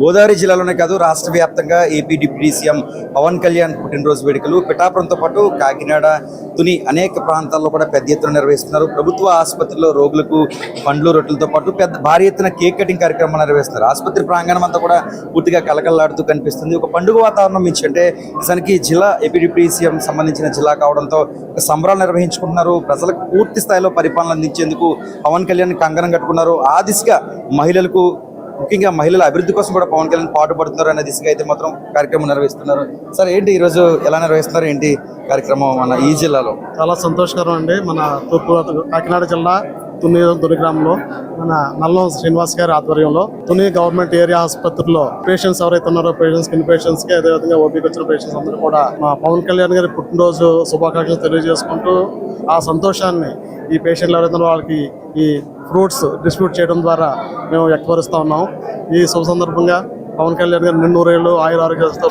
గోదావరి జిల్లాలోనే కాదు రాష్ట్ర వ్యాప్తంగా AP deputy CM Pavan Kalyan పుట్టినరోజు వేడుకలు పిఠాపురంతో పాటు కాకినాడ తుని అనేక ప్రాంతాల్లో కూడా పెద్ద ఎత్తున నిర్వహిస్తున్నారు. ప్రభుత్వ ఆసుపత్రిలో రోగులకు పండ్లు రొట్టెలతో పాటు పెద్ద భారీ ఎత్తున కేక్ కటింగ్ కార్యక్రమం నిర్వహిస్తున్నారు. ఆసుపత్రి ప్రాంగణం అంతా కూడా పూర్తిగా కలకలలాడుతూ కనిపిస్తుంది. ఒక పండుగ వాతావరణం మించి అంటే నిజానికి జిల్లా ఏపీ డిప్యూటీ సీఎం సంబంధించిన జిల్లా కావడంతో ఒక సంబరాలు నిర్వహించుకుంటున్నారు. ప్రజలకు పూర్తి స్థాయిలో పరిపాలన అందించేందుకు పవన్ కళ్యాణ్ కంగనం కట్టుకున్నారు. ఆ దిశగా మహిళలకు ముఖ్యంగా మహిళల అభివృద్ధి కోసం కూడా పవన్ కళ్యాణ్ పాటుపడుతున్నారు అనే దిశగా అయితే మాత్రం కార్యక్రమం నిర్వహిస్తున్నారు. సార్ ఏంటి ఈరోజు ఎలా నిర్వహిస్తున్నారు? ఏంటి కార్యక్రమం మన ఈ జిల్లాలో? చాలా సంతోషకరం అండి. మన తూర్పు కాకినాడ జిల్లా తుని తుని గ్రామంలో మన నల్లం శ్రీనివాస్ గారి ఆధ్వర్యంలో తుని గవర్నమెంట్ ఏరియా ఆసుపత్రిలో పేషెంట్స్ ఎవరైతే ఉన్నారో పేషెంట్స్ కింద పేషెంట్స్కి అదేవిధంగా ఓపీకి వచ్చిన పేషెంట్స్ అందరూ కూడా మా పవన్ కళ్యాణ్ గారి పుట్టినరోజు శుభాకాంక్షలు తెలియజేసుకుంటూ ఆ సంతోషాన్ని ఈ పేషెంట్లు ఎవరైతే వాళ్ళకి ఈ ఫ్రూట్స్ డిస్ట్రిబ్యూట్ చేయడం ద్వారా మేము వ్యక్తపరుస్తూ ఉన్నాం. ఈ శుభ సందర్భంగా పవన్ కళ్యాణ్ గారు నిన్నూరేళ్ళు ఆయుర ఆరోగ్యంతో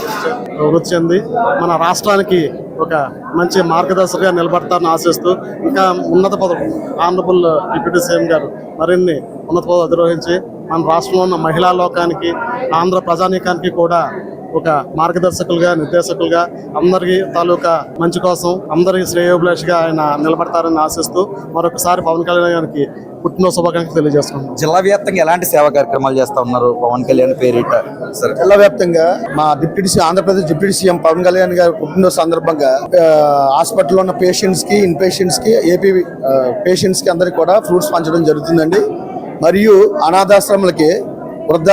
వృద్ధి చెంది మన రాష్ట్రానికి ఒక మంచి మార్గదర్శకగా నిలబడతారని ఆశిస్తూ ఇంకా ఉన్నత పదవి ఆనరబుల్ డిప్యూటీ సీఎం గారు మరిన్ని ఉన్నత పదవి అధిరోహించి మన రాష్ట్రంలో ఉన్న మహిళా లోకానికి ఆంధ్ర ప్రజానీకానికి కూడా ఒక మార్గదర్శకులుగా నిర్దేశకులుగా అందరికీ తాలూకా మంచి కోసం అందరికీ శ్రేయోభిలాషిగా ఆయన నిలబడతారని ఆశిస్తూ మరొకసారి పవన్ కళ్యాణ్ గారికి పుట్టినరోజు శుభాకాంక్షలు తెలియజేస్తున్నాం జిల్లా వ్యాప్తంగా ఎలాంటి సేవా కార్యక్రమాలు చేస్తా ఉన్నారు పవన్ కళ్యాణ్ పేరిట? సరే. జిల్లా వ్యాప్తంగా మా deputy CM Andhra Pradesh deputy CM Pavan Kalyan గారి పుట్టినరోజు సందర్భంగా ఆ, హాస్పిటల్లో ఉన్న పేషెంట్స్కి ఇన్ పేషెంట్స్కి ఏపీ పేషెంట్స్కి అందరికి కూడా ఫ్రూట్స్ పంచడం జరుగుతుందండి. మరియు అనాథాశ్రమాలకి వృద్ధ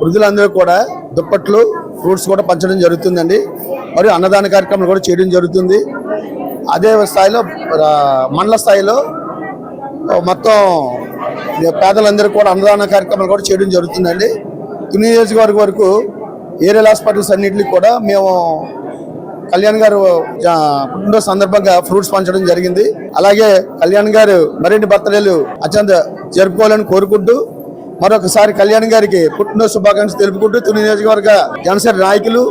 వృద్ధులందరూ కూడా దుప్పట్లు ఫ్రూట్స్ కూడా పంచడం జరుగుతుందండి. మరియు అన్నదాన కార్యక్రమాలు కూడా చేయడం జరుగుతుంది. అదే స్థాయిలో మండల స్థాయిలో మొత్తం పేదలందరూ కూడా అన్నదాన కార్యక్రమాలు కూడా చేయడం జరుగుతుందండి. తుని నియోజకవర్గం వరకు ఏరియల్ హాస్పిటల్స్ అన్నింటికి కూడా మేము కళ్యాణ్ గారు ఆ, పుట్టినరోజు సందర్భంగా ఫ్రూట్స్ పంచడం జరిగింది. అలాగే కళ్యాణ్ గారు మరిన్ని బర్త్డేలు అత్యంత జరుపుకోవాలని కోరుకుంటూ మరొకసారి కళ్యాణ్ గారికి పుట్టినరోజు శుభాకాంక్షలు తెలుపుకుంటూ తుని నియోజకవర్గ జనసేన నాయకులు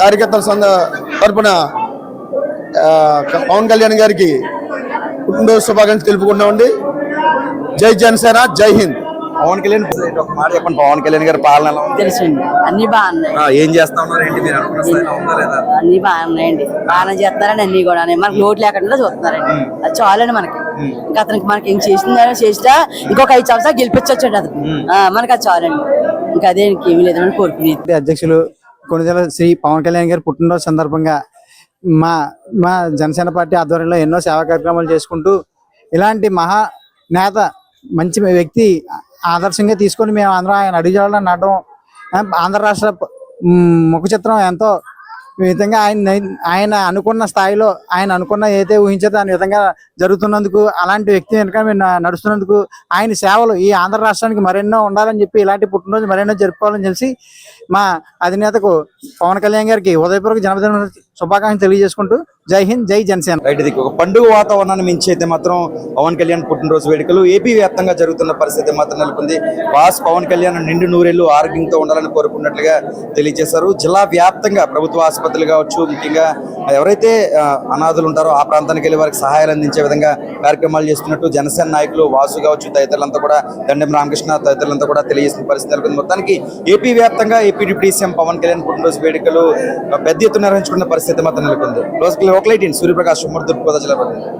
కార్యకర్తల సంద తరపున పవన్ కళ్యాణ్ గారికి పుట్టినరోజు శుభాకాంక్షలు తెలుపుకుంటామండి జై జనసేన జై హింద్. పవన్ కళ్యాణ్ ఒక మాట చెప్పండి. పవన్ కళ్యాణ్ గారి పాలన ఎలా ఉంది? తెలుసండి అన్ని బాగున్నాయి. ఏం చేస్తా ఉన్నారు ఏంటి మీరు అన్ని బాగున్నాయండి. బాగానే చేస్తున్నారండి అన్ని కూడా మనకి లోటు లేకుండా చూస్తున్నారండి. అది చాలండి మనకి. అతనికి మనకి ఏం చేసిందో చేసినా ఇంకొక ఐదు సంవత్సరాలు గెలిపించొచ్చండి అతను. ఆ, మనకి అది చాలండి. ఇంకా అదే ఇంకేమీ లేదని కోరుకునేది. అధ్యక్షులు కొణిదెల శ్రీ పవన్ కళ్యాణ్ గారి పుట్టినరోజు సందర్భంగా మా మా జనసేన పార్టీ ఆధ్వర్యంలో ఎన్నో సేవా కార్యక్రమాలు చేసుకుంటూ ఇలాంటి మహా నేత మంచి వ్యక్తి ఆదర్శంగా తీసుకొని మేము అందరం ఆయన అడుగుజాడలో నడడం ఆంధ్ర రాష్ట్ర ముఖ చిత్రం ఎంతో విధంగా ఆయన ఆయన అనుకున్న స్థాయిలో ఆయన అనుకున్న ఏదైతే ఊహించే దాని విధంగా జరుగుతున్నందుకు అలాంటి వ్యక్తి వెనుక నడుస్తున్నందుకు ఆయన సేవలు ఈ ఆంధ్ర రాష్ట్రానికి మరెన్నో ఉండాలని చెప్పి ఇలాంటి పుట్టినరోజు మరెన్నో జరుపుకోవాలని చెప్పి మా అధినేతకు పవన్ కళ్యాణ్ గారికి ఉదయపూర్వక జన్మదిన శుభాకాంక్షలు తెలియజేసుకుంటూ జై హింద్ జై జనసేన. రైట్ ఇది ఒక పండుగ వాతావరణాన్ని మించి అయితే మాత్రం పవన్ కళ్యాణ్ పుట్టినరోజు వేడుకలు ఏపీ వ్యాప్తంగా జరుగుతున్న పరిస్థితి మాత్రం నెలకొంది. వాస్ పవన్ కళ్యాణ్ నిండు నూరేళ్ళు ఆరోగ్యంతో ఉండాలని కోరుకున్నట్లుగా తెలియజేశారు. జిల్లా వ్యాప్తంగా ప్రభుత్వ ఆసుపత్రులు కావచ్చు ముఖ్యంగా ఎవరైతే అనాథులు ఉంటారో ఆ ప్రాంతానికి వెళ్ళి వారికి సహాయాలు అందించే విధంగా కార్యక్రమాలు చేస్తున్నట్టు జనసేన నాయకులు వాసు కావచ్చు తదితరులంతా కూడా దండం రామకృష్ణ తదితరులంతా కూడా తెలియజేసిన పరిస్థితి నెలకొంది. మొత్తానికి ఏపీ వ్యాప్తంగా AP deputy CM Pavan Kalyan పుట్టినరోజు వేడుకలు పెద్ద ఎత్తున నిర్వహించుకున్న పరిస్థితి మాత్రం నెలకొంది. లోకల్ లైట్ సూర్యప్రకాశ్ ఉమ్మడి తూర్పుగోదావరి జిల్లా ప్రతినిధి.